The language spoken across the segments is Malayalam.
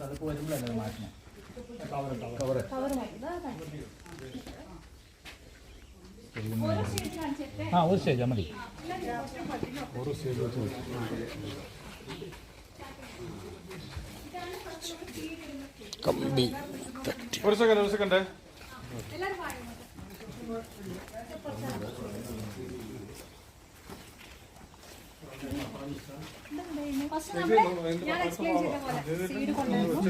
അതൊക്കെ വരുമ്പോഴല്ലേ മാറ്റണം കവർ മാറ്റുന്നത് ഓരോ സ്റ്റേജ് ആ ഒരു സ്റ്റേജ് വെച്ച് കമ്പി ഒരു സെക്കൻഡ് ഒരു സെക്കൻഡ് എല്ലാവരും ഫസ്റ്റ് നമ്മൾ ഞാൻ എക്സ്പ്ലെയിൻ ചെയ്ത പോലെ സീഡ് കൊണ്ടുവരുന്നു.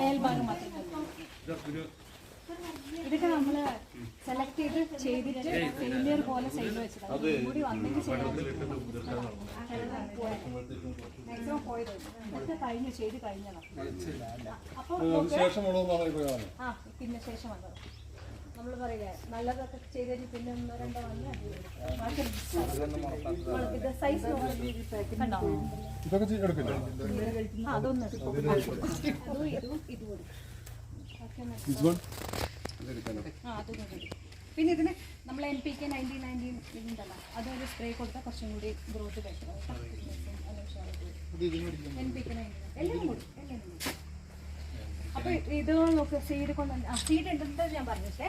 മേൽഭാഗം മാത്രം. ഇതൊക്കെ നമ്മൾ സെലക്ട് ചെയ്ത് ചെയ്തിട്ട് ഫെയിലിയർ പോലെ സൈഡിൽ വെച്ചിട്ടുണ്ട് കൂടി വന്നെങ്കിൽ മാക്സിമം പോയത്. ഇതൊക്കെ കഴിഞ്ഞു ചെയ്ത് കഴിഞ്ഞതാണ് അപ്പൊ ആ പിന്നെ ശേഷം വന്നത്. നമ്മൾ പറയില്ലേ നല്ലതൊക്കെ ചെയ്തിട്ട് പിന്നെ ഒന്നോ രണ്ടോ വന്ന് ഇത് സൈസ് കണ്ടോ? അതൊന്ന്. അതും ഇതും ഇതും പിന്നെ ഇതിന് നമ്മൾ N P K nineteen nineteen ഇതുണ്ടല്ലോ. അതൊരു സ്പ്രേ കൊടുത്താൽ കുറച്ചും കൂടി growth better N P K nineteen എല്ലാം കൂടി എല്ലാം കൂടി. അപ്പൊ ഇത് നോക്ക് സീഡ് കൊണ്ട് ആ സീഡ് ഉണ്ടെന്ന് ഞാൻ പറഞ്ഞിട്ടേ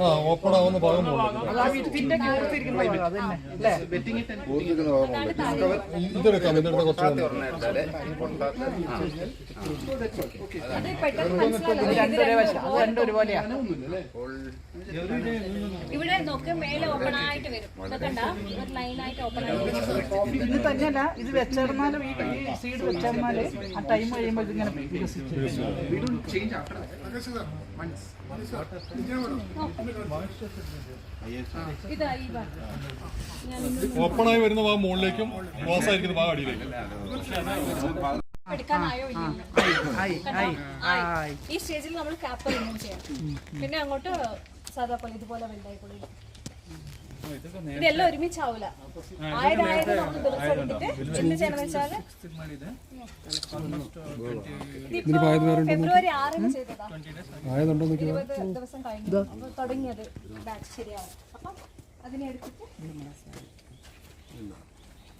ആ ഓപ്പൺ ആവുന്ന ഭാഗം ഇതെടുക്കാം കുറച്ച് ഇവിടെ നോക്ക് മേലെ ഓപ്പൺ ആയിട്ട് വരും. ലൈനായിട്ട് ഓപ്പൺ ആയിട്ട് വരും. ഇത് തന്നെയല്ല ഇത് വെച്ചിരുന്നാലും ഈ ഈ സീഡ് വെച്ചിരുന്നാൽ ആ ടൈം കഴിയുമ്പോൾ ഇതിങ്ങനെ വികസിച്ചു ഇതാ ഈ ഭാഗം ഞാൻ ഓപ്പൺ ആയി വരുന്ന ഭാഗം മുകളിലേക്കും ക്ലോസ് ആയിരിക്കുന്ന ഭാഗം അടിയിലേക്കും. ഈ സ്റ്റേജിൽ നമ്മൾ ക്യാപ്പ് റിമൂവ് ചെയ്യണം പിന്നെ അങ്ങോട്ട് സാധാ പോലെ ഇതുപോലെ ഇതെല്ലാം ഒരുമിച്ചാവൂല. ആയത് നമ്മൾ ദിവസം എടുത്തിട്ട് എന്ത് ചെയ്യണം വെച്ചാൽ ഫെബ്രുവരി ആറിന് ചെയ്തതാ. ഇരുപത് ദിവസം കഴിഞ്ഞു. അപ്പൊ തുടങ്ങിയത് ബാച്ച് ശരിയാവും. അപ്പം അതിനെ എടുത്തിട്ട്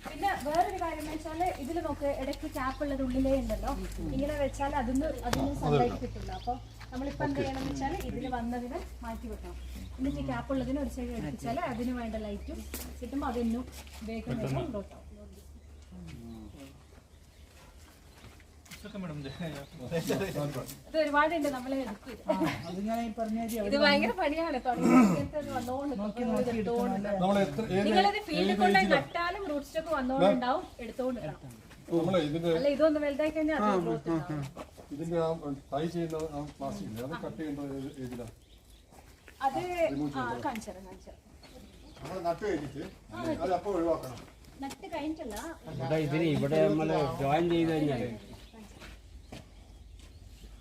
പിന്നെ വേറൊരു കാര്യം എന്ന് വെച്ചാൽ ഇതിൽ നോക്ക് ഇടയ്ക്ക് ക്യാപ്പ് ഉള്ളത് ഉള്ളിലേ ഉണ്ടല്ലോ. ഇങ്ങനെ വെച്ചാൽ അതിന് അതിന് സൺലൈറ്റ് കിട്ടില്ല അപ്പൊ നമ്മളിപ്പോ എന്ത് ചെയ്യണം എന്ന് വെച്ചാൽ ഇതിൽ വന്നതിന് മാറ്റി വെക്കണം. എന്നിട്ട് ക്യാപ്പ് ഉള്ളതിന് ഒരു സൈഡ് എടുപ്പിച്ചാൽ അതിന് വേണ്ട ലൈറ്റും കിട്ടുമ്പോൾ അതെന്നും വേഗം വേഗം ഉണ്ടോട്ടോ ഇത്. ഒരുപാടുണ്ട് നമ്മളെ ഇത് ഭയങ്കര പണിയാണ് നിങ്ങളിത് ഫീൽഡിൽ കൊണ്ടുപോയി നട്ടാലും റൂട്ട് സ്റ്റോക്ക് വന്നോണ്ടുണ്ടാവും എടുത്തോണ്ട് നിൽക്കണം. നമ്മളെ ഇതിന്റെ അല്ല ഇതൊന്ന് വലുതായി കഴിഞ്ഞാൽ അത് ഗ്രോത്ത് ഉണ്ടാവും ഇതിന്റെ ടൈ ചെയ്യുന്ന ആ പ്ലാസ്റ്റിക് ഇല്ലേ? അത് കട്ട് ചെയ്യേണ്ടത് ഏത് ഏതിലാ? അത് ആ കാണിച്ചേരാം കാണിച്ചേരാം നമ്മൾ നട്ട് കഴിഞ്ഞിട്ട് അത് അപ്പോൾ ഒഴിവാക്കണം. നട്ട് കഴിഞ്ഞിട്ടല്ല. ഇവിടെ ഇതിന് ഇവിടെ നമ്മൾ ജോയിൻ ചെയ്ത് കഴിഞ്ഞാൽ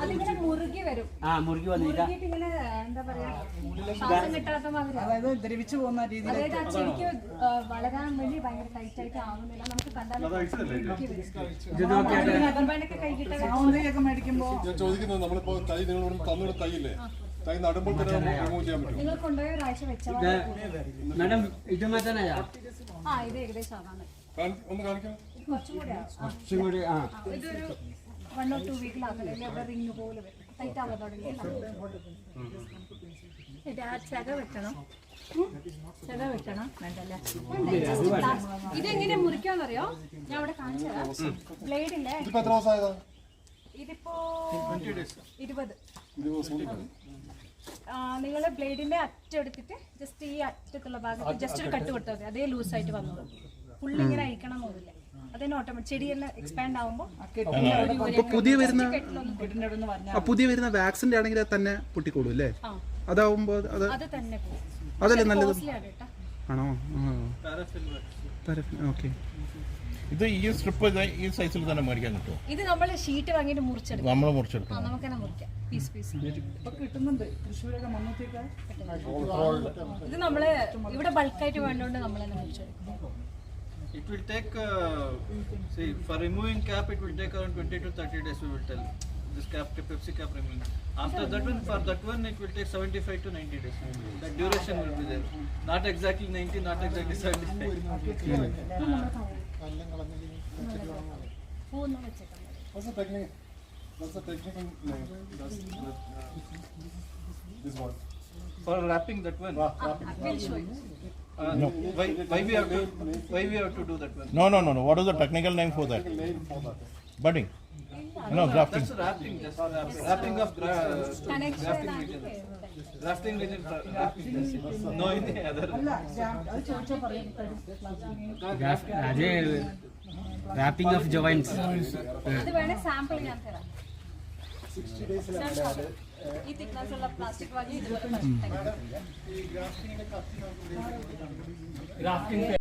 അതിങ്ങനെ മുറുകി വരും. ആ മുറുകി വന്നിട്ട് ഇങ്ങനെ എന്താ പറയാ ശ്വാസം കിട്ടാത്ത മാതിരി അതായത് ദ്രവിച്ചു പോകുന്ന രീതിയിൽ അതായത് ആ ചെടിക്ക് വളരാൻ വേണ്ടി ഭയങ്കര ടൈറ്റ് ആയിട്ട് ആവുന്നില്ല. നമുക്ക് ഞാൻ ചോദിക്കുന്നത് നമ്മളിപ്പോ തൈ നിങ്ങൾ തന്നിട്ട് തൈ ഇല്ലേ തൈ നടുമ്പോൾ തന്നെ നമുക്ക് റിമൂവ് ചെയ്യാൻ പറ്റും നിങ്ങൾ കൊണ്ടുപോയ ഒരാഴ്ച വെച്ചാൽ മാഡം ഇത് മത്തനായാ ആ ഇത് ഏകദേശം അതാണ്. കാണി- ഒന്ന് കാണിക്കാം. ഇത് കുറച്ചും കൂടെ കുറച്ചും കൂടി ആ. ഇതൊരു വൺ ഓർ ടു വീക്കിലാക്കല്ലേ അവിടെ റിങ് പോലെ വരും. ടൈറ്റ് ആവാൻ തുടങ്ങി ഇത് ആ ചക വെട്ടണം. ഉം. ചക വെട്ടണം. വേണ്ടല്ലേ? ഇതെങ്ങനെ മുറിക്കാന്നറിയോ? ഞാൻ അവിടെ കാണിച്ചു തരാം. ബ്ലേഡില്ലേ ഇതിപ്പോ ഇരുപത്. നിങ്ങൾ ബ്ലേഡിന്റെ അറ്റം എടുത്തിട്ട് ജസ്റ്റ് ഈ അറ്റത്തുള്ള ഭാഗത്ത് ജസ്റ്റ് ഒരു കട്ട് കൊടുത്താൽ മതി. അതേ ലൂസായിട്ട് വന്നോളൂ. ഫുള്ള് ഇങ്ങനെ അഴിക്കണം എന്നില്ല അതന്നെ ഓട്ടോമാറ്റിക് ചെടിയെല്ലാം എക്സ്പാൻഡ് ആവുമ്പോൾ പുതിയ വരുന്ന പുതിയ വരുന്ന വാക്സിന്റെ ആണെങ്കിൽ അത് തന്നെ പൊട്ടിക്കോളൂ അല്ലേ? അതാവുമ്പോ അത് തന്നെ അതല്ലേ നല്ലത്? ആണോ? ഓക്കെ. ഇത് ഈ സ്ട്രിപ്പ് ഈ സൈസിൽ തന്നെ മേടിക്കാൻ കിട്ടുമോ ഇത് നമ്മൾ ഷീറ്റ് വാങ്ങിയിട്ട് മുറിച്ചെടുക്കും നമ്മൾ മുറിച്ചെടുക്കും നമുക്ക് തന്നെ മുറിക്കാം പീസ് പീസ് ഇപ്പൊ കിട്ടുന്നുണ്ട് തൃശ്ശൂരൊക്കെ മണ്ണൂത്തിയൊക്കെ ഇത് നമ്മൾ ഇവിടെ ബൾക്കായിട്ട് വേണ്ടോണ്ട് നമ്മൾ തന്നെ മുറിച്ചെടുക്കും It will take, uh, see, for removing cap, it will take around 20 to 30 days, we will tell. This cap, Pepsi cap removing. After that one, for that one, it will take 75 to 90 days. That duration will be there. Not exactly 90, not exactly 75. പൂന്ന് വെച്ചേക്കാം What's the technique? What's the technical name? That's, that, uh, this one. For wrapping that one, uh, We'll show you. why, why we have to, why we have to do that one? No no no no what is the technical name for that Name for that. Budding No, drafting. That's drafting. That's drafting. Drafting of gra drafting. Rafting related. Drafting. No, any other. Grafting. ಅದೇ ರಾಪಿಂಗ್ ಆಫ್ ಜಾಯಿಂಟ್ಸ್ ಅದು ಬೇಡ ಸ್ಯಾಂಪಲ್ ಅಂತಾರ Sixty days. ಅಲ್ಲಿ ಈ ತಿಕ್ನಾ ಸಲ ಪ್ಲಾಸ್ಟಿಕ್ ವಾಗಿ ಇದು ಬರುತ್ತೆ ಮೇಡಂ ಈ ಗ್ರಾಫ್ಟಿಂಗ್ ಕತ್ತಿನ ಗ್ರಾಫ್ಟಿಂಗ್